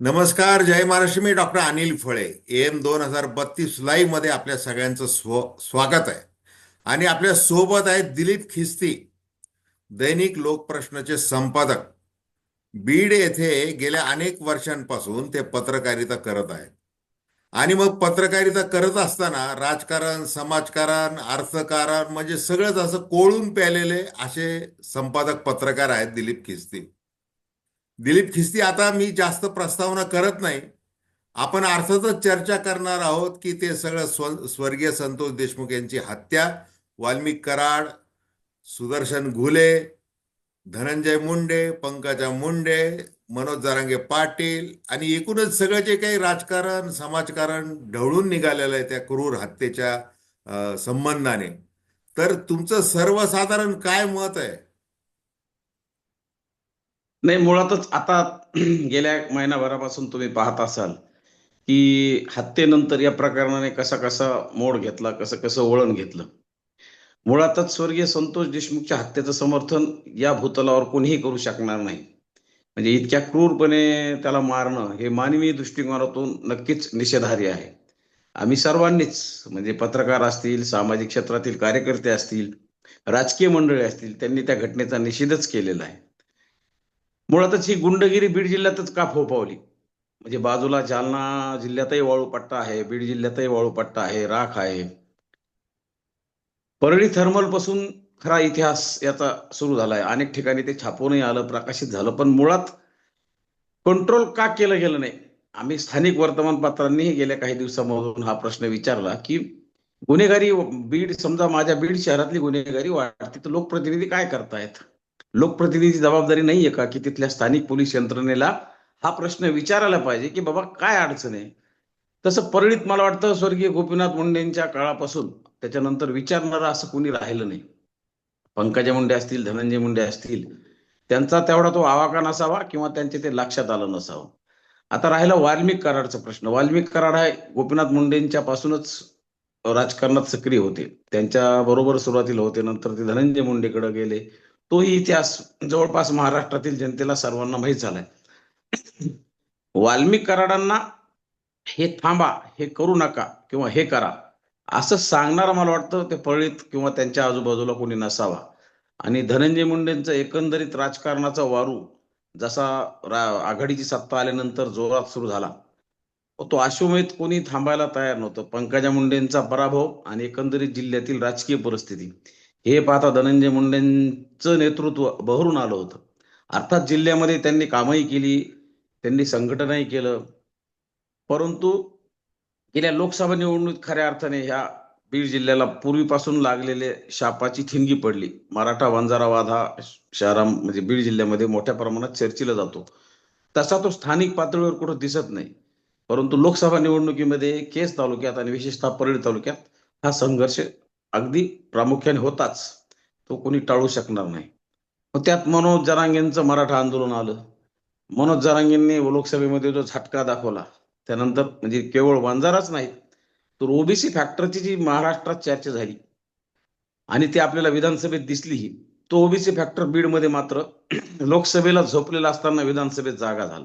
नमस्कार जय महाराष्ट्र मी डॉक्टर अनिल फळे. एम दोन हजार बत्तीस लाईव्हमध्ये आपल्या सगळ्यांचं स्व स्वागत आहे. आणि आपल्यासोबत आहेत दिलीप खिस्ती दैनिक लोकप्रश्नचे संपादक. बीड येथे गेल्या अनेक वर्षांपासून ते पत्रकारिता करत आहेत. आणि मग पत्रकारिता करत असताना राजकारण समाजकारण अर्थकारण म्हणजे सगळंच असं कोळून प्यालेले असे संपादक पत्रकार आहेत दिलीप खिस्ती. दिलीप खिस्ती आता मी जास्त प्रस्तावना करत नाही. आपण अर्थातच चर्चा करणार आहोत की ते सगळं स्व स्वर्गीय संतोष देशमुख यांची हत्या वाल्मिक कराड सुदर्शन घुले धनंजय मुंडे पंकजा मुंडे मनोज जरांगे पाटील आणि एकूणच सगळं जे काही राजकारण समाजकारण ढवळून निघालेलं आहे त्या क्रूर हत्येच्या संबंधाने. तर तुमचं सर्वसाधारण काय मत आहे? नाही मुळातच आता गेल्या महिनाभरापासून तुम्ही पाहत असाल की हत्येनंतर या प्रकरणाने कसा कसा मोड घेतला कसं कसं वळण घेतलं. मुळातच स्वर्गीय संतोष देशमुखच्या हत्येचं समर्थन या भूतलावर कोणीही करू शकणार नाही. म्हणजे इतक्या क्रूरपणे त्याला मारणं हे मानवी दृष्टिकोनातून नक्कीच निषेधार्य आहे. आम्ही सर्वांनीच म्हणजे पत्रकार असतील सामाजिक क्षेत्रातील कार्यकर्ते असतील राजकीय मंडळी असतील त्यांनी त्या घटनेचा निषेधच केलेला आहे. मुळातच ही गुंडगिरी बीड जिल्ह्यातच का फोफावली? म्हणजे बाजूला जालना जिल्ह्यातही वाळू पट्टा आहे बीड जिल्ह्यातही वाळू पट्टा आहे राख आहे. परळी थर्मलपासून खरा इतिहास याचा सुरू झालाय. अनेक ठिकाणी ते छापूनही आलं प्रकाशित झालं पण मुळात कंट्रोल का केलं गेलं नाही? आम्ही स्थानिक वर्तमानपत्रांनीही गेल्या काही दिवसामधून हा प्रश्न विचारला की गुन्हेगारी बीड समजा माझ्या बीड शहरातली गुन्हेगारी वाढते तर लोकप्रतिनिधी काय करतायत? लोकप्रतिनिधी जबाबदारी नाहीये का की तिथल्या स्थानिक पोलीस यंत्रणेला हा प्रश्न विचारायला पाहिजे की बाबा काय अडचण आहे? तसं परळीत मला वाटतं स्वर्गीय गोपीनाथ मुंडेंच्या काळापासून त्याच्यानंतर विचारणारं असं कोणी राहिलं नाही. पंकजा मुंडे असतील धनंजय मुंडे असतील त्यांचा तेवढा तो आवाका नसावा किंवा त्यांचे ते लक्षात आलं नसावं. आता राहिला वाल्मिक कराडचा प्रश्न. वाल्मिक कराड हा गोपीनाथ मुंडेंच्या पासूनच राजकारणात सक्रिय होते. त्यांच्या बरोबर सुरुवातीला होते नंतर ते धनंजय मुंडेकडे गेले. तोही इतिहास जवळपास महाराष्ट्रातील जनतेला सर्वांना माहीत झालाय. वाल्मिक कराडांना हे थांबा हे करू नका किंवा हे करा असं सांगणार मला वाटतं ते पळीत किंवा त्यांच्या आजूबाजूला कोणी नसावा. आणि धनंजय मुंडेंचं एकंदरीत राजकारणाचा वारू जसा आघाडीची सत्ता आल्यानंतर जोरात सुरू झाला तो अश्वमेध कोणी थांबायला तयार नव्हतं. पंकजा मुंडेंचा पराभव आणि एकंदरीत जिल्ह्यातील राजकीय परिस्थिती. हे पाहता धनंजय मुंडेंचं नेतृत्व बहरून आलं होतं. अर्थात जिल्ह्यामध्ये त्यांनी कामही केली त्यांनी संघटनही केलं. परंतु गेल्या लोकसभा निवडणुकीत खऱ्या अर्थाने ह्या बीड जिल्ह्याला पूर्वीपासून लागलेले शापाची ठिणगी पडली. मराठा वंजारा वाद हा शहरा म्हणजे बीड जिल्ह्यामध्ये मोठ्या प्रमाणात चर्चिला जातो. तसा तो स्थानिक पातळीवर कुठं दिसत नाही. परंतु लोकसभा निवडणुकीमध्ये केस तालुक्यात आणि विशेषतः परळी तालुक्यात हा संघर्ष अगदी प्रामुख्याने होताच. तो कोणी टाळू शकणार नाही. मग त्यात मनोज जरांगेंचं मराठा आंदोलन आलं. मनोज जरांगेंनी लोकसभेमध्ये जो झटका दाखवला त्यानंतर म्हणजे केवळ वंजाराच नाहीत तर ओबीसी फॅक्टरची जी महाराष्ट्रात चर्चा झाली. आणि ती आपल्याला विधानसभेत दिसलीही तो ओबीसी फॅक्टर बीडमध्ये मात्र लोकसभेला झोपलेला असताना विधानसभेत जागा झाला.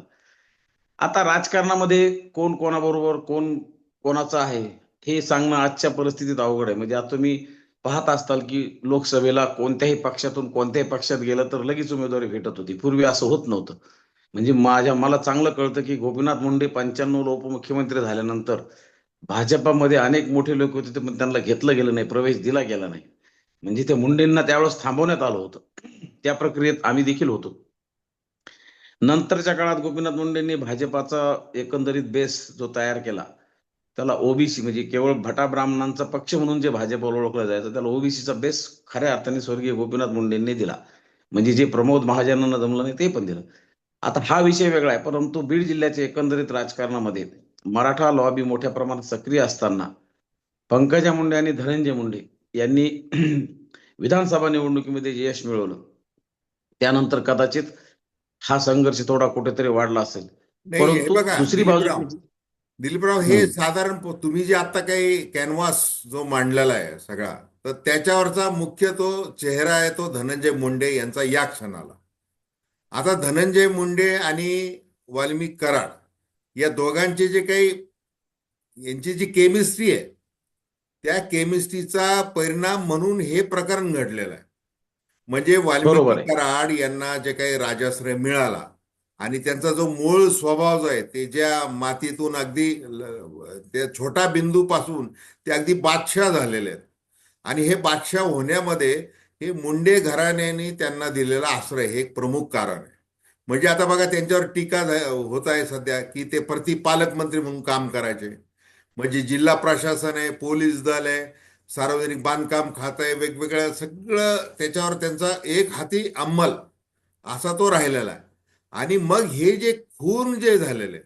आता राजकारणामध्ये कोण कोणाबरोबर कोण कोणाचं आहे? हे सांगणं आजच्या परिस्थितीत अवघड आहे. म्हणजे आता तुम्ही पाहत असताल की लोकसभेला कोणत्याही पक्षातून कोणत्याही पक्षात गेलं तर लगेच उमेदवारी भेटत होती. पूर्वी असं होत नव्हतं. म्हणजे माझ्या मला चांगलं कळतं की गोपीनाथ मुंडे पंच्याण्णव उपमुख्यमंत्री झाल्यानंतर भाजपामध्ये अनेक मोठे लोक होते ते पण त्यांना घेतलं गेलं नाही प्रवेश दिला गेला नाही. म्हणजे त्या मुंडेंना त्यावेळेस थांबवण्यात आलं होतं. त्या प्रक्रियेत आम्ही देखील होतो. नंतरच्या काळात गोपीनाथ मुंडेंनी भाजपाचा एकंदरीत बेस जो तयार केला त्याला ओबीसी म्हणजे केवळ भटा ब्राह्मणांचा पक्ष म्हणून जे भाजपला ओळखलं जायचं त्याला ओबीसीचा बेस खऱ्या अर्थाने स्वर्गीय गोपीनाथ मुंडेंनी दिला. म्हणजे जे प्रमोद महाजनांना जमलं नाही ते पण दिलं. आता हा विषय वेगळा आहे परंतु बीड जिल्ह्याच्या एकंदरीत राजकारणामध्ये मराठा लॉबी मोठ्या प्रमाणात सक्रिय असताना पंकजा मुंडे आणि धनंजय मुंडे यांनी विधानसभा निवडणुकीमध्ये जे यश मिळवलं. त्यानंतर कदाचित हा संघर्ष थोडा कुठेतरी वाढला असेल. परंतु दुसरी बाजू दिलीपराव हे. साधारण तुम्ही जे आता काही कॅनव्हास जो मांडलेला आहे सगळा तर त्याच्यावरचा मुख्य तो चेहरा आहे तो धनंजय मुंडे यांचा या क्षणाला आता धनंजय मुंडे आणि वाल्मिक कराड या दोघांचे जे काही यांची जी केमिस्ट्री आहे त्या केमिस्ट्रीचा परिणाम म्हणून हे प्रकरण घडलेलं आहे म्हणजे वाल्मिकी. कराड यांना जे काही राजाश्रय मिळाला आणि त्यांचा जो मूळ स्वभाव जो आहे ते ज्या मातीतून अगदी त्या छोटा बिंदूपासून ते अगदी बादशाह झालेले आहेत. आणि हे बादशाह होण्यामध्ये हे मुंडे घराण्याने त्यांना दिलेला आश्रय हे एक प्रमुख कारण आहे. म्हणजे आता बघा त्यांच्यावर टीका होत आहे सध्या की ते प्रति पालकमंत्री म्हणून काम करायचे. म्हणजे जिल्हा प्रशासन आहे पोलीस दल आहे सार्वजनिक बांधकाम खातं आहे वेगवेगळ्या सगळं त्याच्यावर त्यांचा एक हाती अंमल असा तो राहिलेला आहे. आणि मग हे जे खून जे झालेले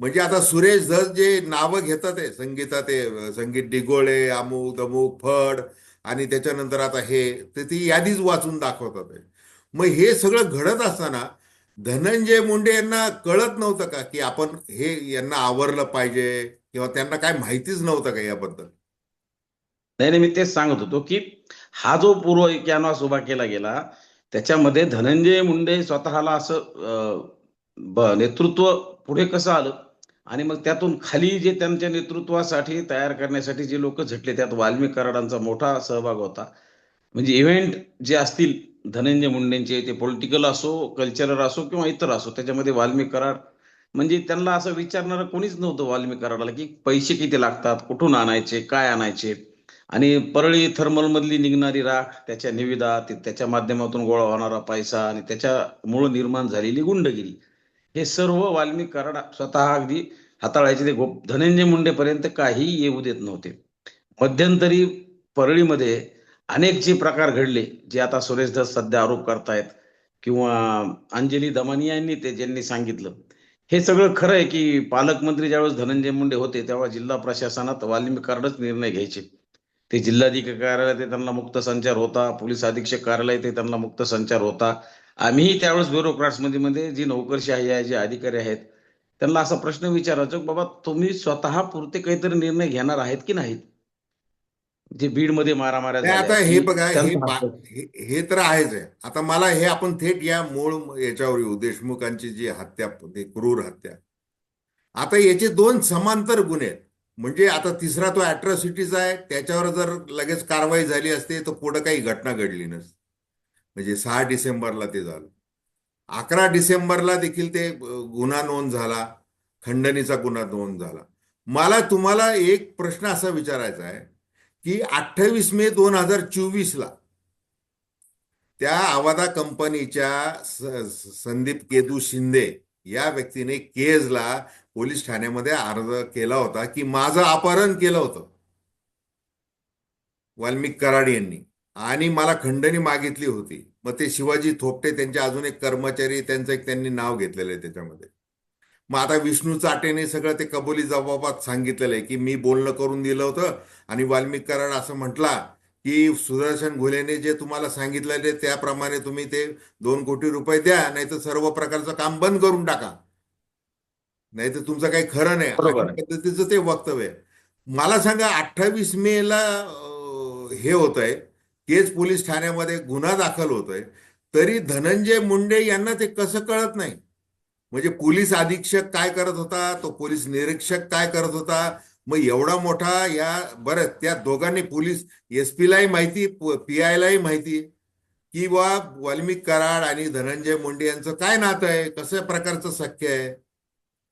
म्हणजे आता सुरेश धस जे नावं घेतात आहे संगीतात ते संगीत डिगोळे अमुक दमुक फड आणि त्याच्यानंतर आता हे तर ती यादीच वाचून दाखवतात आहे मग हे सगळं घडत असताना धनंजय मुंडे यांना कळत नव्हतं का की आपण हे यांना आवरलं पाहिजे किंवा त्यांना काय माहितीच नव्हतं का याबद्दल? नाही नाही मी तेच सांगत होतो की हा जो पूर्व कॅनव्हास उभा केला गेला त्याच्यामध्ये धनंजय मुंडे स्वतःला असं ब- नेतृत्व पुढे कसं आलं? आणि मग त्यातून खाली जे त्यांच्या नेतृत्वासाठी तयार करण्यासाठी जे लोक झटले त्यात वाल्मी कराडांचा मोठा सहभाग होता. म्हणजे इव्हेंट जे असतील धनंजय मुंडेंचे ते पॉलिटिकल असो कल्चरल असो किंवा इतर असो त्याच्यामध्ये वाल्मी कराड म्हणजे त्यांना असं विचारणारं कोणीच नव्हतं वाल्मी कराडाला की पैसे किती लागतात कुठून आणायचे काय आणायचे? आणि परळी थर्मल मधली निघणारी राख त्याच्या निविदा त्याच्या माध्यमातून गोळा होणारा पैसा आणि त्याच्यामुळे निर्माण झालेली गुंडगिरी. हे सर्व वाल्मिक कारण स्वतः अगदी हाताळायचे. ते गोप धनंजय मुंडेपर्यंत काही येऊ देत नव्हते. मध्यंतरी परळीमध्ये अनेक जे प्रकार घडले जे आता सुरेश धस सध्या आरोप करतायत किंवा अंजली दमानी यांनी ते ज्यांनी सांगितलं हे सगळं खरं आहे की पालकमंत्री ज्यावेळेस धनंजय मुंडे होते तेव्हा जिल्हा प्रशासनात वाल्मिक कार्डच निर्णय घ्यायचे. ते जिल्हाधिकारी कार्यालय ते त्यांना मुक्त संचार होता पोलीस अधीक्षक कार्यालय ते त्यांना मुक्त संचार होता. आम्हीही त्यावेळेस ब्युरोक्रॅट्समध्ये मध्ये जी नोकरशाही आहे जे अधिकारी आहेत त्यांना असा प्रश्न विचारायचो की बाबा तुम्ही स्वतः पुरते काहीतरी निर्णय घेणार आहेत की नाहीत? जे बीडमध्ये मारामाऱ्या नाही, आता हे बघा हे तर आहेच आहे. आता मला हे आपण थेट या मूळ याच्यावर येऊ देशमुखांची जी हत्या क्रूर हत्या. आता याचे दोन समांतर गुन्हे आहेत. म्हणजे आता तिसरा तो अॅट्रॉसिटीचा आहे त्याच्यावर जर लगेच कारवाई झाली असते तर पुढं काही घटना घडली नसती. म्हणजे सहा डिसेंबरला ते झालं. अकरा डिसेंबरला देखील ते गुन्हा नोंद झाला. खंडणीचा गुन्हा नोंद झाला. मला तुम्हाला एक प्रश्न असा विचारायचा आहे की अठ्ठावीस मे दोन हजार चोवीसला त्या आवादा कंपनीच्या संदीप केतू शिंदे या व्यक्तीने केजला पोलीस ठाण्यामध्ये अर्ज केला होता की माझं अपहरण केलं होतं. वाल्मिक कराड यांनी. आणि मला खंडणी मागितली होती. मग ते शिवाजी थोपटे त्यांचे अजून एक कर्मचारी त्यांचं एक त्यांनी नाव घेतलेलं आहे त्याच्यामध्ये. मग आता विष्णू चाटेने सगळं ते कबुली जबाबात सांगितलेलं आहे की मी बोलणं करून दिलं होतं. आणि वाल्मिक कराड असं म्हटला की सुदर्शन घुलेने जे तुम्हाला सांगितलेले त्याप्रमाणे तुम्ही ते दोन कोटी रुपये द्या नाही तर सर्व प्रकारचं काम बंद करून टाका. नाही तर तुमचं काही खरं नाही. पद्धतीचं ते वक्तव्य आहे. मला सांगा अठ्ठावीस मे ला हे होत आहे केज पोलीस ठाण्यामध्ये गुन्हा दाखल होतोय तरी धनंजय मुंडे यांना ते कसं कळत नाही? म्हणजे पोलीस अधीक्षक काय करत होता? तो पोलीस निरीक्षक काय करत होता? मग एवढा मोठा या बरं त्या दोघांनी पोलीस एस लाही माहिती पी लाही माहिती की बा वाल्मिक कराड आणि धनंजय मुंडे यांचं काय नातं आहे? कसं प्रकारचं सख्य आहे?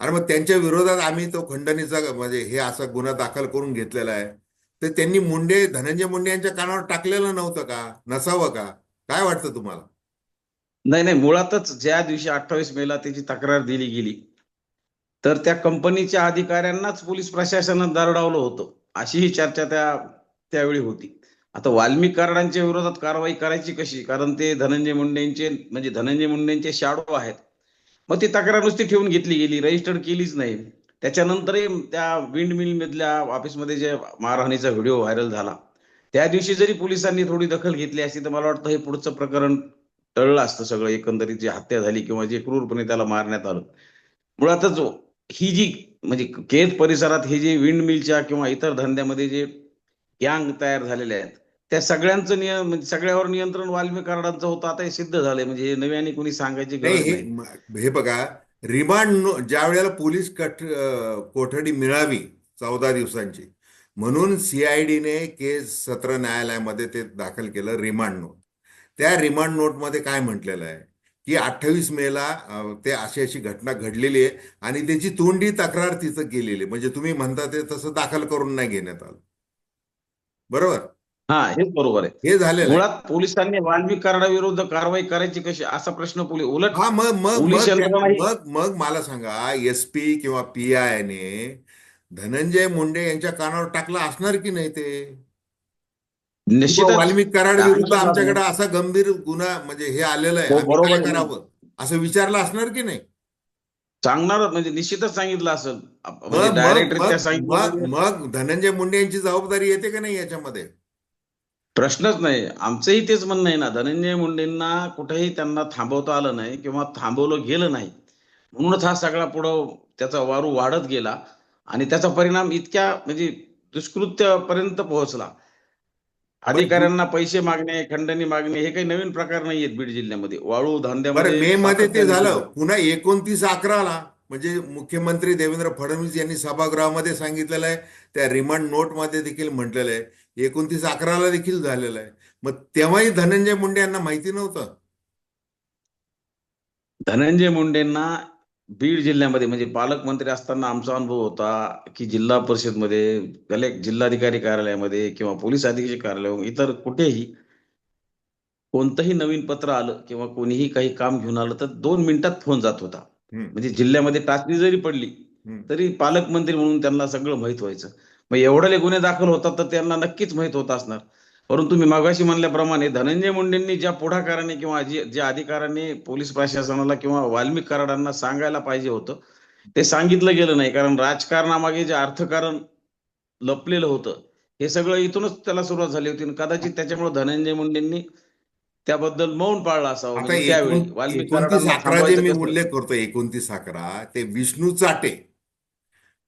अरे मग त्यांच्या विरोधात आम्ही तो खंडणीचा म्हणजे हे असा गुन्हा दाखल करून घेतलेला आहे. तर त्यांनी मुंडे धनंजय मुंडे यांच्या कानावर टाकलेलं नव्हतं का? नसावं का? काय वाटतं तुम्हाला? नाही नाही मुळातच ज्या दिवशी अठ्ठावीस मेला त्याची तक्रार दिली गेली तर त्या कंपनीच्या अधिकाऱ्यांनाच पोलीस प्रशासनात दरडावलं होतं. अशी ही चर्चा त्या त्यावेळी होती. आता वाल्मिक कराडांच्या विरोधात कारवाई करायची कशी? कारण ते धनंजय मुंडेंचे म्हणजे धनंजय मुंडेंचे शाडो आहेत. मग ती तक्रार नुसती ठेवून घेतली गेली रजिस्टर्ड केलीच नाही. त्याच्यानंतरही त्या विंड मिल मधल्या ऑफिसमध्ये जे मारहाणीचा व्हिडिओ व्हायरल झाला त्या दिवशी जरी पोलिसांनी थोडी दखल घेतली असती तर मला वाटतं हे पुढचं प्रकरण टळलं असतं सगळं एकंदरीत जी हत्या झाली किंवा जे क्रूरपणे त्याला मारण्यात आलं. मुळातच ही जी म्हणजे केज परिसरात हे जे विंड मिलच्या किंवा इतर धंद्यामध्ये जे गँग तयार झालेले आहेत त्या सगळ्यांचं नियम म्हणजे सगळ्यावर नियंत्रण वाल्मिक कराडांचं होतं आता हे सिद्ध झालंय. म्हणजे हे नव्याने कोणी सांगायची गरज हे नाही. हे बघा रिमांड नो- ज्या वेळेला पोलीस कठ अ, कोठडी मिळावी चौदा दिवसांची म्हणून सीआयडीने केस सत्र न्यायालयामध्ये ते दाखल केलं रिमांड नोट. त्या रिमांड नोटमध्ये काय म्हटलेलं आहे? की अठ्ठावीस मेला ते अशी अशी घटना घडलेली आहे आणि त्याची तोंडी तक्रार तिथं केलेली आहे. म्हणजे तुम्ही म्हणता ते तसं दाखल करून नाही घेण्यात आलं. बरोबर? हा हेच बरोबर आहे. हे झालेलं आहे. मुळात पोलिसांनी वाल्मिक कराडाविरुद्ध कारवाई करायची कशी? असा प्रश्न पोलीस उलट हा मग मग पोलीस मग मग मग मला सांगा एस पी किंवा पी आय ने धनंजय मुंडे यांच्या कानावर टाकलं असणार की नाही ते? किंवा निश्चितच वाल्मिक कराड विरुद्ध टाकलं आमच्याकडे असा गंभीर गुन्हा म्हणजे हे आलेलं आहे. हो, आम्ही बरोबर काय आहे. करावं असं विचारलं असणार की नाही? सांगणार म्हणजे निश्चितच सांगितलं असेल. आप- मग म्हणजे मग डायरेक्टरित्या मग सांगितलं. मग मग धनंजय मुंडे यांची जबाबदारी येते का नाही याच्यामध्ये? प्रश्नच नाही. आमचंही तेच म्हणणं आहे ना. धनंजय मुंडेंना कुठेही त्यांना थांबवता आलं नाही किंवा थांबवलं गेलं नाही. म्हणूनच हा सगळा पुढं त्याचा वारू वाढत गेला आणि त्याचा परिणाम इतक्या म्हणजे दुष्कृत्यापर्यंत पोहोचला. अधिकाऱ्यांना पैसे मागणे खंडणी मागणे हे काही नवीन प्रकार नाही आहेत बीड जिल्ह्यामध्ये. वाळू धंद्यामध्ये मे मध्ये ते झालं. पुन्हा एकोणतीस अकराला म्हणजे मुख्यमंत्री देवेंद्र फडणवीस यांनी सभागृहामध्ये सांगितलेलं आहे. त्या रिमांड नोटमध्ये देखील म्हटलेलं आहे. एकोणतीस अकराला देखील झालेलं आहे. मग तेव्हाही धनंजय मुंडे यांना माहिती नव्हतं? धनंजय मुंडेंना बीड जिल्ह्यामध्ये म्हणजे पालकमंत्री असताना आमचा अनुभव होता की जिल्हा परिषदमध्ये कलेक्ट जिल्हाधिकारी कार्यालयामध्ये किंवा पोलीस अधीक्षक कार्यालय इतर कुठेही कोणतंही नवीन पत्र आलं किंवा कोणीही काही काम घेऊन आलं तर दोन मिनिटात फोन जात होता. म्हणजे जिल्ह्यामध्ये टाचणी जरी पडली. तरी पालकमंत्री म्हणून त्यांना सगळं माहीत व्हायचं. मग एवढे गुन्हे दाखल होतात तर त्यांना नक्कीच माहीत होत असणार. परंतु मी मागाशी म्हणल्याप्रमाणे धनंजय मुंडेंनी ज्या पुढाकाराने किंवा ज्या अधिकाऱ्यांनी पोलीस प्रशासनाला किंवा वाल्मिक कराडांना सांगायला पाहिजे होतं ते सांगितलं गेलं नाही. कारण राजकारणामागे जे अर्थकारण लपलेलं होतं हे सगळं इथूनच त्याला सुरुवात झाली होती. आणि कदाचित त्याच्यामुळे धनंजय मुंडेंनी त्याबद्दल मौन पाळलं असावं. म्हणजे त्यावेळी वाल्मिक मी? उल्लेख करतो एकोणतीस अकरा. ते विष्णू चाटे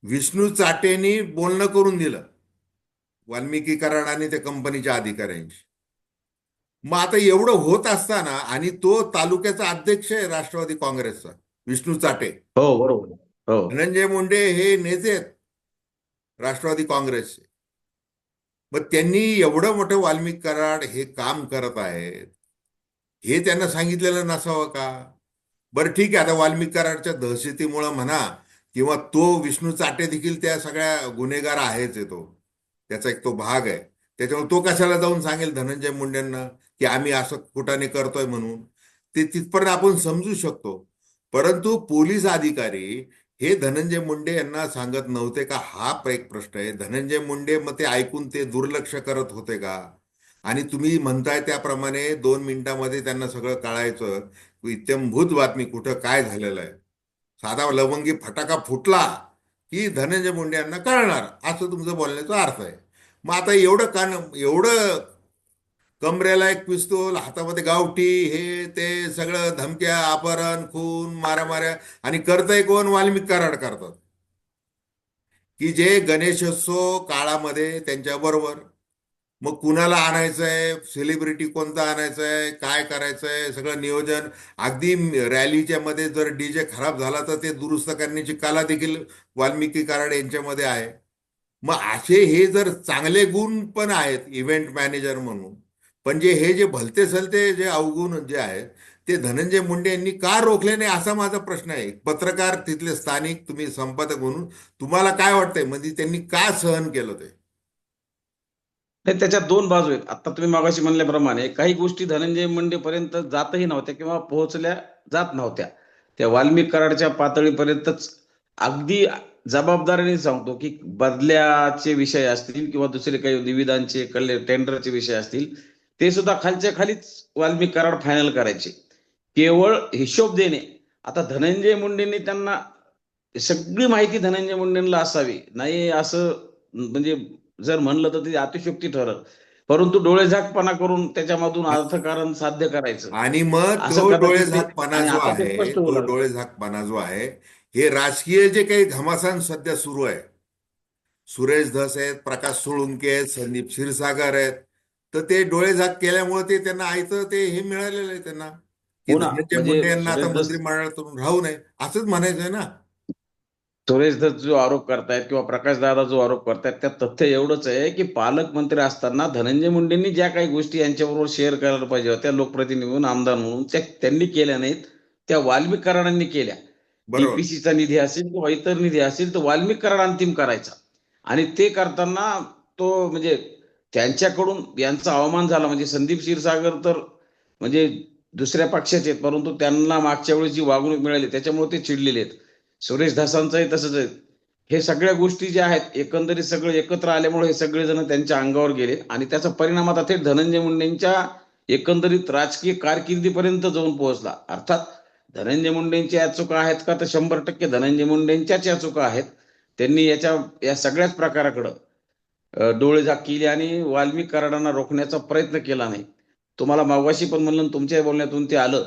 विष्णू चाटेनी बोलणं करून दिलं. वाल्मिकी कराड आणि त्या कंपनीच्या अधिकाऱ्यांशी. मग आता एवढं होत असताना आणि तो तालुक्याचा अध्यक्ष आहे राष्ट्रवादी काँग्रेसचा विष्णू चाटे. हो बरोबर. हो. धनंजय मुंडे हे नेते आहेत राष्ट्रवादी काँग्रेसचे. मग त्यांनी एवढं मोठं वाल्मिक कराड हे काम करत आहेत हे त्यांना सांगितलेलं नसावं का? बरं ठीक आहे आता वाल्मिक कराडच्या दहशतीमुळं म्हणा किंवा तो विष्णू चाटे देखील त्या सगळ्या गुन्हेगार आहेच आहे तो. त्याचा एक तो भाग आहे. त्याच्यामुळे तो कशाला जाऊन सांगेल धनंजय मुंडेंना की आम्ही असं कुठाने करतोय म्हणून? ते तिथपर्यंत आपण समजू शकतो. परंतु पोलीस अधिकारी हे धनंजय मुंडे यांना सांगत नव्हते का? हा एक प्रश्न आहे. धनंजय मुंडे मग ते ऐकून ते दुर्लक्ष करत होते का? आणि तुम्ही म्हणताय त्याप्रमाणे दोन मिनिटामध्ये त्यांना सगळं कळायचं. इत्यंभूत बातमी कुठं काय झालेलं आहे? साधा लवंगी फटाका फुटला की धनंजय मुंडे यांना कळणार. असं तुमचं बोलण्याचा अर्थ आहे. मग आता एवढं कान एवढं कमरेला एक पिस्तूल हातामध्ये गावठी हे ते सगळं धमक्या अपहरण खून माऱ्या आणि करतय कोण? वाल्मिक कराड करतात. की जे गणेशोत्सव काळामध्ये त्यांच्या बरोबर मग कुणाला आणायचंय? सेलिब्रिटी कोणता आणायचंय? काय करायचंय? सगळं नियोजन. अगदी रॅलीच्या मध्ये जर डीजे खराब झाला तर ते दुरुस्त करण्याची कला देखील वाल्मिकी कराड यांच्यामध्ये आहे. मग असे हे जर चांगले गुण पण आहेत इव्हेंट मॅनेजर म्हणून. पण जे हे जे भलते सलते जे अवगुण जे आहेत ते धनंजय मुंडे यांनी का रोखले नाही असा माझा प्रश्न आहे. पत्रकार तिथले स्थानिक तुम्ही संपादक म्हणून तुम्हाला काय वाटतंय? म्हणजे त्यांनी का सहन केलं ते? नाही त्याच्यात दोन बाजू आहेत. आता तुम्ही मागाशी म्हणल्याप्रमाणे काही गोष्टी धनंजय मुंडेपर्यंत जातही नव्हत्या किंवा पोहोचल्या जात नव्हत्या. त्या वाल्मिक कराडच्या पातळीपर्यंतच अगदी जबाबदारीने सांगतो की बदल्याचे विषय असतील किंवा दुसरे काही निविदांचे कल्ले टेंडरचे विषय असतील ते सुद्धा खालच्या खालीच वाल्मिक कराड फायनल करायचे. केवळ हिशोब देणे. आता धनंजय मुंडेंनी त्यांना सगळी माहिती धनंजय मुंडेंना असावी. नाही असं म्हणजे जर म्हणलं तर ती अतिशयोक्ती ठरत परंतु डोळेझाकपणा करून त्याच्यामधून अर्थकारण साध्य करायचं. आणि मग तो डोळेझाकपणा जो आहे तो. डोळेझाकपणा जो आहे हे राजकीय जे काही घमासान सध्या सुरू आहे सुरेश धस आहेत प्रकाश सोळुंके आहेत संदीप क्षीरसागर आहेत तर ते डोळेझाक केल्यामुळे ते त्यांना आयतं ते हे मिळालेलं आहे त्यांना. हो म्हणजे मुंडे यांना आता मंत्रिमंडळातून राहू नये असंच म्हणायचंय ना. सुरेश दत्त जो आरोप करतायत किंवा प्रकाश दादा जो आरोप करतायत त्यात तथ्य एवढंच आहे की पालकमंत्री असताना धनंजय मुंडेंनी ज्या काही गोष्टी यांच्याबरोबर शेअर करायला पाहिजे होत्या लोकप्रतिनिधी म्हणून आमदार म्हणून त्या त्यांनी केल्या नाहीत. त्या वाल्मिक कराडांनी केल्या. बरोबर. टीपीसीचा निधी असेल किंवा इतर निधी असेल तर वाल्मिक कराड अंतिम करायचा. आणि ते करताना तो म्हणजे त्यांच्याकडून यांचा अवमान झाला. म्हणजे संदीप क्षीरसागर तर म्हणजे दुसऱ्या पक्षाचे आहेत परंतु त्यांना मागच्या वेळेस जी वागणूक मिळाली त्याच्यामुळे ते चिडलेले आहेत. सुरेश दासांचंही तसंच आहे. हे सगळ्या गोष्टी ज्या आहेत एकंदरीत सगळे एकत्र आल्यामुळे हे सगळेजण त्यांच्या अंगावर गेले आणि त्याचा परिणाम आता थेट धनंजय मुंडेंच्या एकंदरीत राजकीय कारकिर्दीपर्यंत जाऊन पोहोचला. अर्थात धनंजय मुंडेंच्या या चुका आहेत का? तर शंभर टक्के धनंजय मुंडेंच्याच या चुका आहेत. त्यांनी याच्या या सगळ्याच प्रकाराकडं डोळे झाक केली आणि वाल्मिक कराडांना रोखण्याचा प्रयत्न केला नाही. तुम्हाला मागवाशी पण म्हणलं तुमच्या बोलण्यातून ते आलं.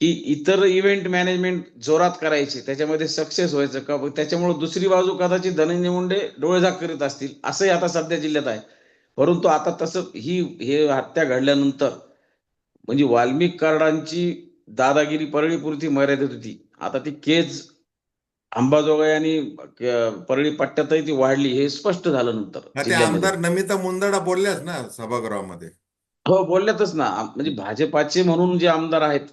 इतर इव्हेंट मॅनेजमेंट जोरात करायची त्याच्यामध्ये सक्सेस व्हायचं का? त्याच्यामुळे दुसरी बाजू कदाचित धनंजय मुंडे डोळेझाक करीत असतील असंही आता सध्या जिल्ह्यात आहे. परंतु आता तसं ही हे हत्या घडल्यानंतर म्हणजे वाल्मिक कराडांची दादागिरी परळीपुरती मर्यादित होती. आता ती केज अंबाजोगाई आणि परळी पट्ट्यातही ती वाढली हे स्पष्ट झालं नंतर. आमदार नमिता मुंदडा बोलल्याच ना सभागृहामध्ये. हो बोलल्यातच ना. म्हणजे भाजपाचे म्हणून जे आमदार आहेत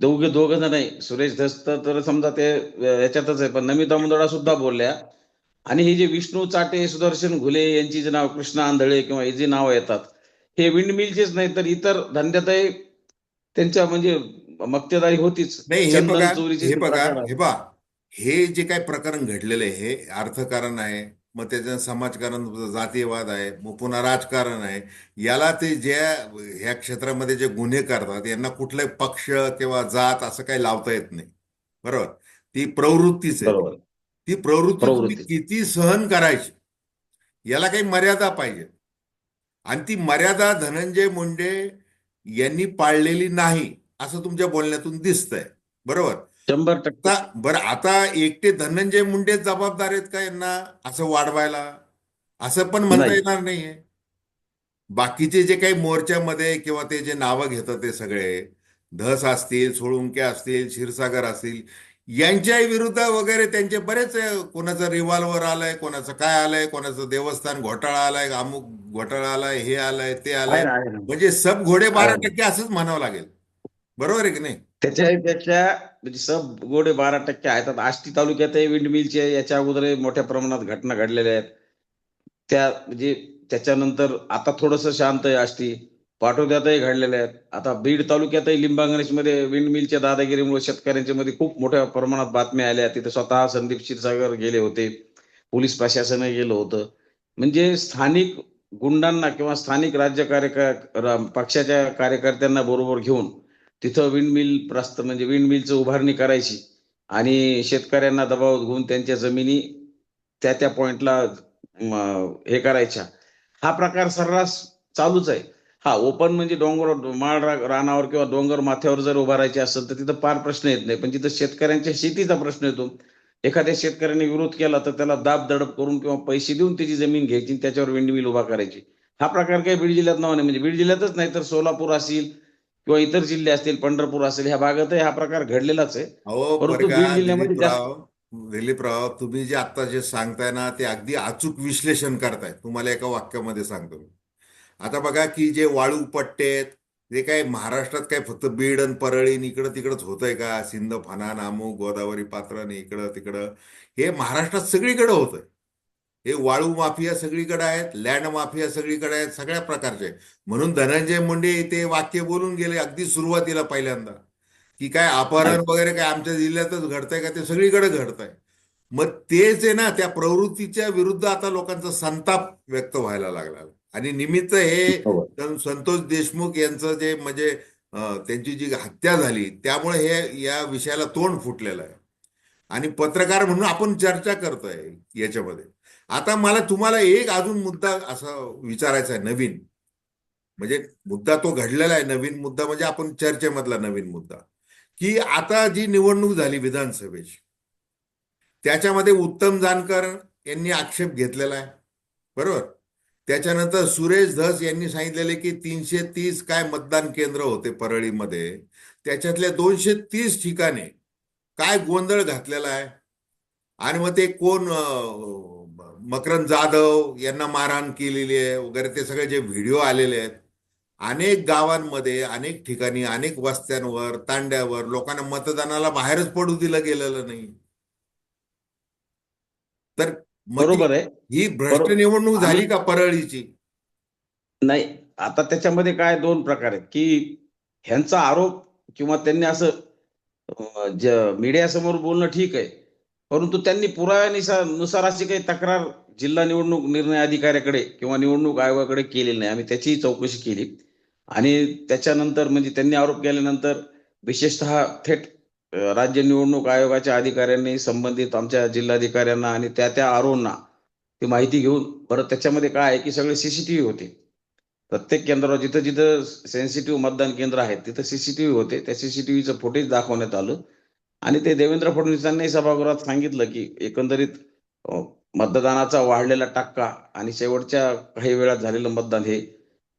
दोघे दोघ जण नाही सुरेश धस्त तर समजा ते याच्यातच आहे. पण नमिता मुंदडा सुद्धा बोलल्या. आणि हे जे विष्णू चाटे सुदर्शन घुले यांची जे नाव कृष्णा आंधळे किंवा हे जे नाव येतात हे विंडमिलचेच नाही तर इतर धंद्यातही त्यांच्या म्हणजे मक्तेदारी होतीच. नाही हे बघा. हे जे काही प्रकरण घडलेलं आहे हे अर्थकारण आहे. मग त्याच्यात समाजकारण जातीयवाद आहे मग पुन्हा राजकारण आहे. याला ते ज्या ह्या क्षेत्रामध्ये जे गुन्हे करतात यांना कुठलाही पक्ष किंवा जात असं काही लावता येत नाही. बरोबर? ती प्रवृत्तीच आहे. ती प्रवृत्ती. किती सहन करायची याला काही मर्यादा पाहिजे. आणि ती मर्यादा धनंजय मुंडे यांनी पाळलेली नाही असं तुमच्या बोलण्यातून दिसतंय. बरोबर? शंभर टक्के बरं आता एकटे धनंजय मुंडे जबाबदार आहेत का यांना असं वाढवायला असं पण म्हणता. येणार नाहीये बाकीचे जे काही मोर्चामध्ये किंवा ते जे नावं घेतात ते सगळे धस असतील सोळुंके असतील क्षीरसागर असतील यांच्या विरुद्ध वगैरे त्यांचे बरेच कोणाचं रिव्हॉल्वर आलंय कोणाचं काय आलंय कोणाचं देवस्थान घोटाळा आलाय अमुक घोटाळा आलाय हे आलंय ते आलंय. म्हणजे सब घोडे बारा. टक्के असंच म्हणावं लागेल बरोबर आहे की नाही? त्याच्यापेक्षा म्हणजे सब गोडे बारा टक्के आहेत. आष्टी तालुक्यातही विंडमिलचे याच्या अगोदर मोठ्या प्रमाणात घटना घडलेल्या आहेत. त्या म्हणजे त्याच्यानंतर आता थोडस शांत आहे आष्टी. पाटोद्यातही घडलेल्या आहेत. आता बीड तालुक्यातही लिंबांगणेशमध्ये विंडमिलच्या दादागिरीमुळे शेतकऱ्यांच्या मध्ये खूप मोठ्या प्रमाणात बातम्या आल्या. तिथे स्वतः संदीप क्षीरसागर गेले होते. पोलीस प्रशासनही गेलं होतं. म्हणजे स्थानिक गुंडांना किंवा स्थानिक राज्य कार्यक पक्षाच्या कार्यकर्त्यांना बरोबर घेऊन तिथं विंडमिल प्रस्त म्हणजे विंडमिलचं उभारणी करायची आणि शेतकऱ्यांना दबाव घेऊन त्यांच्या जमिनी त्या त्या पॉइंटला हे करायच्या. हा प्रकार सर्रास चालूच आहे. हा ओपन म्हणजे डोंगर माळ रानावर किंवा डोंगर माथ्यावर जर उभारायचे असेल तर तिथं फार प्रश्न येत नाही. पण जिथं शेतकऱ्यांच्या शेतीचा प्रश्न येतो एखाद्या शेतकऱ्याने विरोध केला तर त्याला दाब दडप करून किंवा पैसे देऊन त्याची जमीन घ्यायची आणि त्याच्यावर विंडमिल उभा करायची. हा प्रकार काही बीड जिल्ह्यात नवा नाही. म्हणजे बीड जिल्ह्यातच नाही तर सोलापूर असेल किंवा इतर जिल्हे असतील पंढरपूर असेल ह्या भागातही हा प्रकार घडलेलाच आहे. परंतु बरं बीड का जिल्ह्यामध्ये जास्त- दिलीपराव तुम्ही जे आता जे सांगताय ना ते अगदी अचूक विश्लेषण करताय तुम्हाला एका वाक्यामध्ये सांगतो मी. आता बघा की जे वाळू पट्टे आहेत ते काय महाराष्ट्रात काय फक्त बीड आणि परळी इकडं तिकडंच होतंय का? सिंध फना नामू गोदावरी पात्र आणि इकडं तिकडं. हे महाराष्ट्रात सगळीकडे होतंय. हे वाळू माफिया सगळीकडे आहेत लँड माफिया सगळीकडे आहेत सगळ्या प्रकारचे. म्हणून धनंजय मुंडे ते वाक्य बोलून गेले अगदी सुरुवातीला पहिल्यांदा. की काय अपहरण वगैरे काय आमच्या जिल्ह्यातच घडतंय का? ते सगळीकडे घडतंय. मग तेच आहे ना त्या प्रवृत्तीच्या विरुद्ध आता लोकांचा संताप व्यक्त व्हायला लागला. आणि निमित्त हे संतोष देशमुख यांचं जे म्हणजे त्यांची जी हत्या झाली त्यामुळे हे या विषयाला तोंड फुटलेलं आहे. आणि पत्रकार म्हणून आपण चर्चा करतोय याच्यामध्ये. आता मला तुम्हाला एक अजून मुद्दा असा विचारायचा आहे नवीन. म्हणजे मुद्दा तो घडलेला आहे नवीन मुद्दा म्हणजे आपण चर्चेमधला नवीन मुद्दा. की आता जी निवडणूक झाली विधानसभेची त्याच्यामध्ये उत्तम जानकर यांनी आक्षेप घेतलेला आहे. बरोबर? त्याच्यानंतर सुरेश धस यांनी सांगितलेले की तीनशे तीस काय मतदान केंद्र होते परळीमध्ये त्याच्यातल्या दोनशे तीस ठिकाणी काय गोंधळ घातलेला आहे? आणि मग ते कोण मकरंद जाधव यांना मारहाण केलेली आहे वगैरे ते सगळे जे व्हिडिओ आलेले आहेत अनेक गावांमध्ये अनेक ठिकाणी अनेक वस्त्यांवर तांड्यावर लोकांना मतदानाला बाहेरच पडू दिलं गेलेलं नाही. तर बरोबर आहे. ही भ्रष्ट. निवडणूक झाली का परळीची? नाही आता त्याच्यामध्ये काय दोन प्रकार आहेत की ह्यांचा आरोप किंवा त्यांनी असं मीडियासमोर बोलणं ठीक आहे परंतु त्यांनी पुराव्यानुसार नुसार अशी काही तक्रार जिल्हा निवडणूक निर्णय अधिकाऱ्याकडे किंवा निवडणूक आयोगाकडे केलेली नाही. आम्ही त्याचीही चौकशी केली. आणि त्याच्यानंतर म्हणजे त्यांनी आरोप केल्यानंतर विशेषतः थेट राज्य निवडणूक आयोगाच्या अधिकाऱ्यांनी संबंधित आमच्या जिल्हाधिकाऱ्यांना आणि त्या त्या आरोना ती माहिती घेऊन परत त्याच्यामध्ये काय आहे की सगळे सीसीटीव्ही होते. प्रत्येक केंद्रावर जिथं जिथं सेन्सिटिव्ह मतदान केंद्र आहेत तिथं सीसीटीव्ही होते. त्या सीसीटीव्हीचं फुटेज दाखवण्यात आलं. आणि ते देवेंद्र फडणवीसांनी सभागृहात सांगितलं की एकंदरीत मतदानाचा वाढलेला टक्का आणि शेवटच्या काही वेळात झालेलं मतदान हे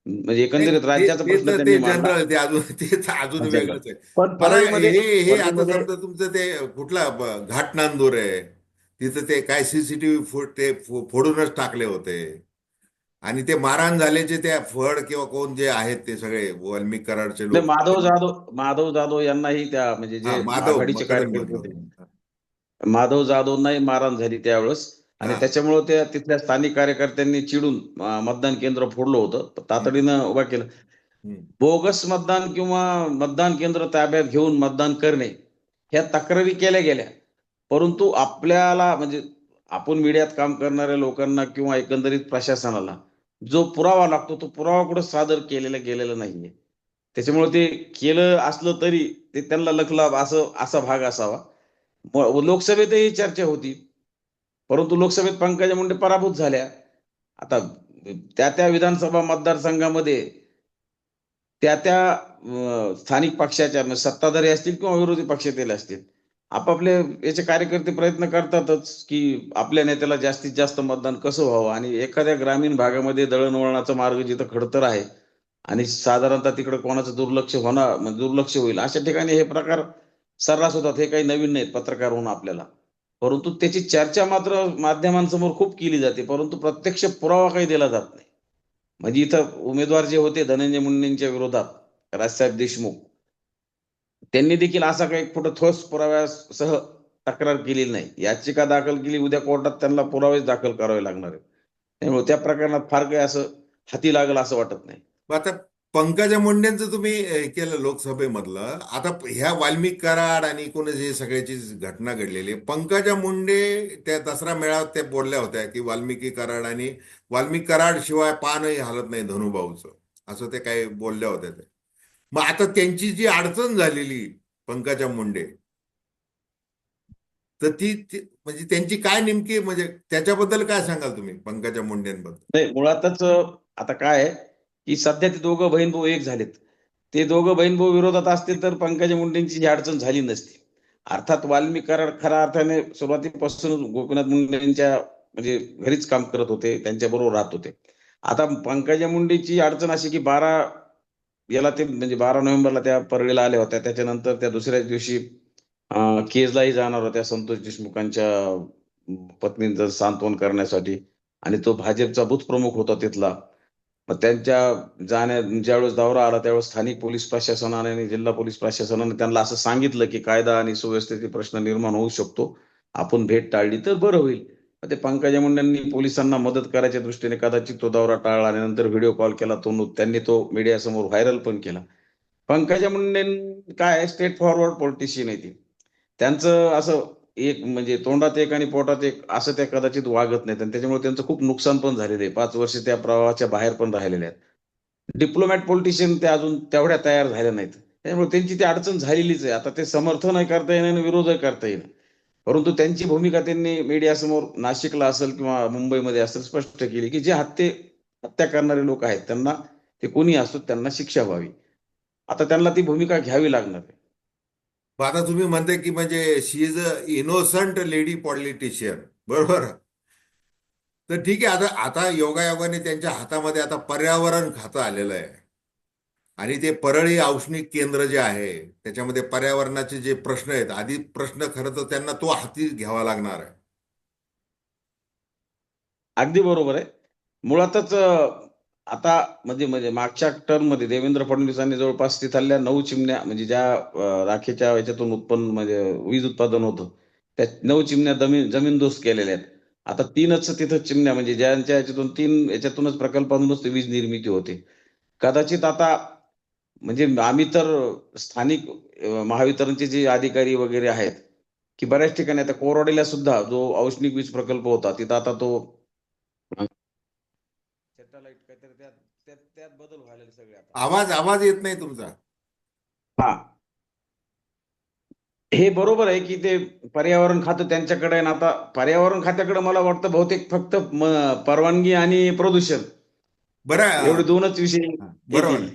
म्हणजे एकंदरीत राज्याचा ते प्रश्न ते मांडला. जनरल ते अजून अजून. वेगळंच आहे. हे हे आता समजा तुमचं ते कुठला घाट नांदूर आहे तिथं ते काय सीसीटीव्ही फुट ते फोडूनच टाकले होते. आणि ते मारहाण झाल्याचे त्या फड किंवा कोण जे आहेत ते सगळे वाल्मिक कराडचे लोक माधव जाधव माधव जाधव यांनाही त्या म्हणजे जे माधव आघाडीचे कार्यकर्ते होते. माधव जाधवनाही मारहाण झाली त्यावेळेस आणि. त्याच्यामुळे त्या तिथल्या स्थानिक कार्यकर्त्यांनी चिडून मतदान केंद्र फोडलं होतं तातडीनं उभा केलं. बोगस मतदान किंवा मतदान केंद्र ताब्यात घेऊन मतदान करणे ह्या तक्रारी केल्या गेल्या परंतु आपल्याला म्हणजे आपण मीडियात काम करणाऱ्या लोकांना किंवा एकंदरीत प्रशासनाला जो पुरावा लागतो तो पुरावा कुठं सादर केलेला गेलेला नाहीये. त्याच्यामुळे ते केलं असलं तरी ते त्यांना लखलाभ असं असा भाग असावा. लोकसभेतही चर्चा होती. परंतु लोकसभेत पंकजा मुंडे पराभूत झाल्या. आता त्या त्या विधानसभा मतदारसंघामध्ये त्या त्या स्थानिक पक्षाच्या म्हणजे सत्ताधारी असतील किंवा विरोधी पक्षातील असतील आपापले याचे कार्यकर्ते प्रयत्न करतातच की आपल्या नेत्याला जास्तीत जास्त मतदान कसं व्हावं? आणि एखाद्या ग्रामीण भागामध्ये दळणवळणाचा मार्ग जिथं खडतर आहे आणि साधारणतः तिकडे कोणाचं दुर्लक्ष होणार म्हणजे दुर्लक्ष होईल अशा ठिकाणी हे प्रकार सर्रास होतात हे काही नवीन नाहीत पत्रकार होऊन आपल्याला. परंतु त्याची चर्चा मात्र माध्यमांसमोर खूप केली जाते परंतु प्रत्यक्ष पुरावा काही दिला जात नाही. म्हणजे इथं उमेदवार जे होते धनंजय मुंडेंच्या विरोधात राजसाहेब देशमुख त्यांनी देखील असा काही कुठं ठोस पुराव्यासह तक्रार केलेली नाही. याचिका दाखल केली उद्या कोर्टात त्यांना पुरावेच दाखल करावे लागणार आहेत. त्यामुळे त्या प्रकरणात फार काही असं हाती लागलं असं वाटत नाही. आता पंकजा मुंडेंचं तुम्ही केलं लोकसभेमधलं. आता ह्या वाल्मिक कराड आणि एकूणच हे सगळ्याची घटना घडलेली आहे. पंकजा मुंडे त्या दसरा मेळाव्यात त्या बोलल्या होत्या की वाल्मिकी कराड आणि वाल्मिक कराड शिवाय पानही हलत नाही धनुभाऊचं. असं ते काही बोलल्या होत्या त्या. मग आता त्यांची जी अडचण झालेली पंकजा मुंडे तर ती म्हणजे त्यांची काय नेमकी म्हणजे त्याच्याबद्दल काय सांगाल तुम्ही पंकजा मुंडेंबद्दल? नाही मुळातच आता काय आहे की सध्या ते दोघं बहीण भाऊ एक झालेत. ते दोघं बहीण भाऊ विरोधात असते तर पंकजा मुंडेंची जी अडचण झाली नसती. अर्थात वाल्मिक कराड खऱ्या अर्थाने सुरुवातीपासून गोपीनाथ मुंडेंच्या म्हणजे घरीच काम करत होते त्यांच्या बरोबर राहत होते. आता पंकजा मुंडेची अडचण अशी की बारा याला ते म्हणजे बारा नोव्हेंबरला त्या परळीला आल्या होत्या. त्याच्यानंतर त्या दुसऱ्याच दिवशी केजलाही जाणार होत्या संतोष देशमुखांच्या पत्नीचं पत्नींचं सांत्वन करण्यासाठी. आणि तो भाजपचा बूथ प्रमुख होता तिथला. मग त्यांच्या जाण्या ज्यावेळेस दौरा आला त्यावेळेस स्थानिक पोलीस प्रशासनाने आणि जिल्हा पोलीस प्रशासनाने त्यांना असं सांगितलं की कायदा आणि सुव्यवस्थेचे प्रश्न निर्माण होऊ शकतो. आपण भेट टाळली तर बरं होईल. ते पंकजा मुंडेंनी पोलिसांना मदत करायच्या दृष्टीने कदाचित तो दौरा टाळला आणि नंतर व्हिडिओ कॉल केला तो त्यांनी तो मीडियासमोर व्हायरल पण केला. पंकजा मुंडे काय स्टेट फॉरवर्ड पॉलिटिशियन आहे ती. त्यांचं असं एक म्हणजे तोंडात एक आणि पोटात एक असं त्या कदाचित वागत नाहीत आणि त्याच्यामुळे त्यांचं खूप नुकसान पण झालेलं आहे. पाच वर्ष त्या प्रवाहाच्या बाहेर पण राहिलेले आहेत. डिप्लोमॅट पॉलिटिशियन ते अजून तेवढ्या तयार झाल्या नाहीत. त्यामुळे त्यांची ती अडचण झालेलीच आहे. आता ते समर्थनही करता येईल आणि विरोधही करता येईल परंतु त्यांची भूमिका त्यांनी मीडियासमोर नाशिकला असेल किंवा मुंबईमध्ये असेल स्पष्ट केली की जे हत्ये हत्या करणारे लोक आहेत त्यांना ते कोणी असो त्यांना शिक्षा व्हावी. आता त्यांना ती भूमिका घ्यावी लागणार आहे. आता तुम्ही म्हणताय की म्हणजे she is a innocent lady politician बरोबर? तर ठीक आहे आता आता योगायोगाने त्यांच्या हातामध्ये आता पर्यावरण खातं आलेलं आहे. आणि ते परळी औष्णिक केंद्र जे आहे त्याच्यामध्ये पर्यावरणाचे जे प्रश्न आहेत आधी प्रश्न खरं तर त्यांना तो हाती घ्यावा लागणार आहे. अगदी बरोबर आहे. मुळातच आता म्हणजे म्हणजे मागच्या टर्ममध्ये देवेंद्र फडणवीसांनी जवळपास तिथल्या नऊ चिमण्या म्हणजे ज्या राखेच्या याच्यातून उत्पन्न म्हणजे वीज उत्पादन होतं त्या नऊ चिमण्या जमीन जमीनदोस्त केलेल्या आहेत. आता तीनच तिथं चिमण्या म्हणजे ज्यांच्या याच्यातून तीन याच्यातूनच प्रकल्पातूनच ती वीज निर्मिती होते. कदाचित आता म्हणजे आम्ही तर स्थानिक महावितरणचे जे अधिकारी वगैरे आहेत की बऱ्याच ठिकाणी आता कोरवाडीला सुद्धा जो औष्णिक वीज प्रकल्प होता तिथं आता तो सॅटेलाइट काहीतरी त्यात त्यात बदल व्हायला सगळे आवाज आवाज येत नाही तुमचा. हा. हे बरोबर आहे की ते पर्यावरण खातं त्यांच्याकडे आणि आता पर्यावरण खात्याकडे मला वाटतं बहुतेक फक्त परवानगी आणि प्रदूषण. बरं. एवढे दोनच विषय बरोबर.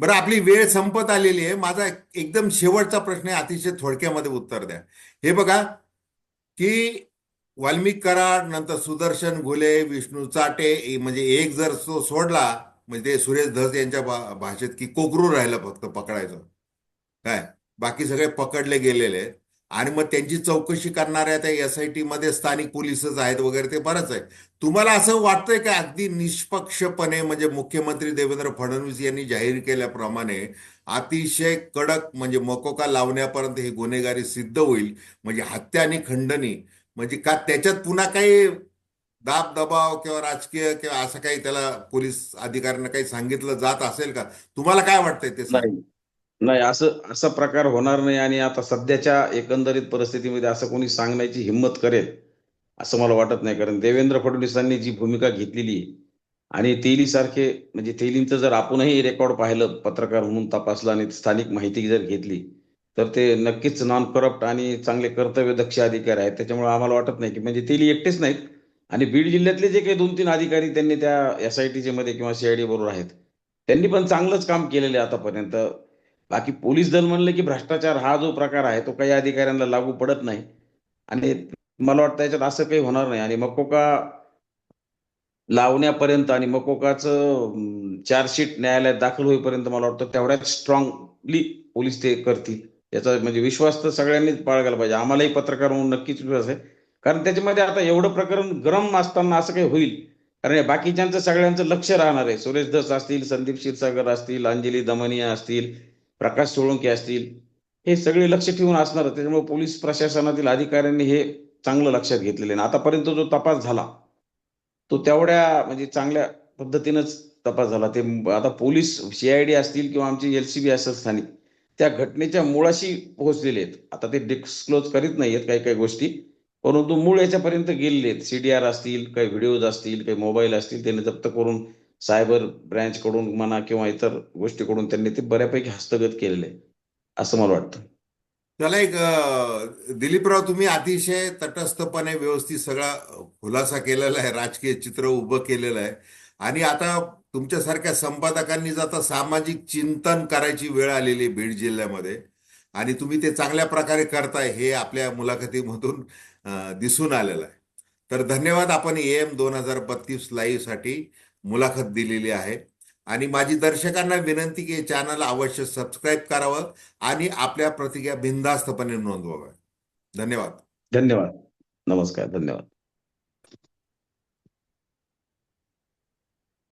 बरं आपली वेळ संपत आलेली आहे. माझा एकदम शेवटचा प्रश्न आहे अतिशय थोडक्यामध्ये उत्तर द्या. हे बघा की वाल्मिक कराड नंतर सुदर्शन घुले विष्णू चाटे म्हणजे एक जर तो सोडला म्हणजे सुरेश धस यांच्या भाषेत की कोकरू राहिलं फक्त पकडायचं. काय? बाकी सगळे पकडले गेलेले. आहेत आणि मग त्यांची चौकशी करणाऱ्या त्या एस आय टी मध्ये स्थानिक पोलिसच आहेत वगैरे ते बरंच आहे तुम्हाला असं वाटतंय का अगदी निष्पक्षपणे म्हणजे मुख्यमंत्री देवेंद्र फडणवीस यांनी जाहीर केल्याप्रमाणे अतिशय कडक म्हणजे मकोका लावण्यापर्यंत ही गुन्हेगारी सिद्ध होईल म्हणजे हत्या आणि खंडणी म्हणजे का त्याच्यात पुन्हा काही दाब दबाव किंवा राजकीय किंवा असं काही त्याला पोलीस अधिकाऱ्यांना काही सांगितलं जात असेल का? तुम्हाला काय वाटतंय ते सांग? नाही असं असा प्रकार होणार नाही आणि आता सध्याच्या एकंदरीत परिस्थितीमध्ये असं कोणी सांगण्याची हिंमत करेल असं मला वाटत नाही. कारण देवेंद्र फडणवीसांनी जी भूमिका घेतलेली आहे आणि तेलीसारखे म्हणजे तेलींचं जर आपणही रेकॉर्ड पाहिलं पत्रकार म्हणून तपासलं आणि स्थानिक माहिती जर घेतली तर ते नक्कीच नॉन करप्ट आणि चांगले कर्तव्यदक्ष अधिकारी आहेत. त्याच्यामुळे आम्हाला वाटत नाही की म्हणजे तेली एकटेच नाहीत आणि बीड जिल्ह्यातले जे काही दोन तीन अधिकारी त्यांनी त्या एस आय टीचे मध्ये किंवा सीआयडी बरोबर आहेत त्यांनी पण चांगलंच काम केलेलं आहे आतापर्यंत. बाकी पोलीस दल म्हणलं की भ्रष्टाचार हा जो प्रकार आहे तो काही अधिकाऱ्यांना लागू पडत नाही. आणि मला वाटतं याच्यात असं काही होणार नाही. आणि मकोका लावण्यापर्यंत आणि मकोकाचं चार्जशीट न्यायालयात दाखल होईपर्यंत मला वाटतं तेवढ्याच स्ट्रॉंगली पोलीस ते करतील. याचा म्हणजे विश्वास तर सगळ्यांनीच बाळगायला पाहिजे. आम्हालाही पत्रकार म्हणून नक्कीच विश्वास आहे. कारण त्याच्यामध्ये आता एवढं प्रकरण गरम असताना असं काही होईल. कारण बाकीच्यांचं सगळ्यांचं लक्ष राहणार आहे. सुरेश दस असतील संदीप क्षीरसागर असतील अंजली दमनिया असतील प्रकाश सोळंके असतील हे सगळे लक्ष ठेवून असणार. त्याच्यामुळे पोलीस प्रशासनातील अधिकाऱ्यांनी हे चांगलं लक्षात घेतलेलं आहे. आणि आतापर्यंत जो तपास झाला तो तेवढ्या म्हणजे चांगल्या पद्धतीनंच तपास झाला. ते आता पोलीस सीआयडी असतील किंवा आमची एलसीबी असेल स्थानिक त्या घटनेच्या मुळाशी पोहोचलेले आहेत. आता ते डिस्क्लोज करीत नाहीयेत काही काही गोष्टी परंतु मूळ याच्यापर्यंत गेलेले आहेत. सीडीआर असतील काही व्हिडिओज असतील काही मोबाईल असतील त्यांनी जप्त करून सायबर ब्रँच कडून म्हणा किंवा इतर गोष्टीकडून त्यांनी ते बऱ्यापैकी हस्तगत केलेले असं मला वाटतं. त्याला एक दिलीपराव तुम्ही अतिशय तटस्थपणे व्यवस्थित सगळा खुलासा केलेला आहे राजकीय चित्र उभं केलेलं आहे. आणि आता तुमच्यासारख्या संपादकांनी जर आता सामाजिक चिंतन करायची वेळ आलेली आहे बीड जिल्ह्यामध्ये आणि तुम्ही ते चांगल्या प्रकारे करताय हे आपल्या मुलाखतीमधून दिसून आलेलं आहे. तर धन्यवाद आपण एम दोन हजार बत्तीस लाईव्हसाठी मुलाखत दिलेली आहे. आणि माझी दर्शकांना विनंती की चॅनल अवश्य सबस्क्राईब करावं आणि आपल्या प्रतिक्रिया बिनधास्तपणे नोंदवाव्या धन्यवाद. धन्यवाद. नमस्कार. धन्यवाद.